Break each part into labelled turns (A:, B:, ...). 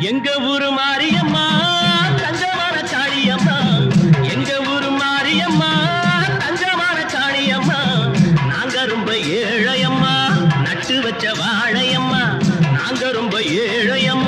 A: எங்க ஊரு மாரியம்மா? தஞ்சமான காளியம்மா எங்க ஊரு மாரியம்மா? தஞ்சமான காளியம்மா நாங்க ரொம்ப ஏழையம்மா. நட்டு வச்ச வாழையம்மா. நாங்க ரொம்ப ஏழையம்மா.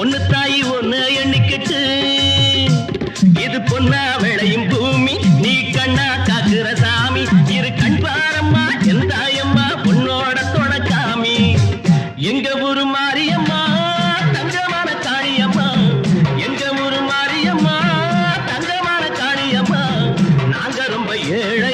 A: ஒண்ணு தாயி தாய் ஒண்ணு எண்ணிக்கிட்டு. இது பொண்ணா விளையும் பூமி நீ கண்ணா காக்குற சாமி. இரு கண் பாரம்மா என் தாயம்மா பொண்ணோட தொடக்காமி எங்க ஊரு மாரியம்மா தங்கமான காளியம்மா. எங்க ஊரு மாரியம்மா தங்கமான காளியம்மா. நாங்க ரொம்ப ஏழை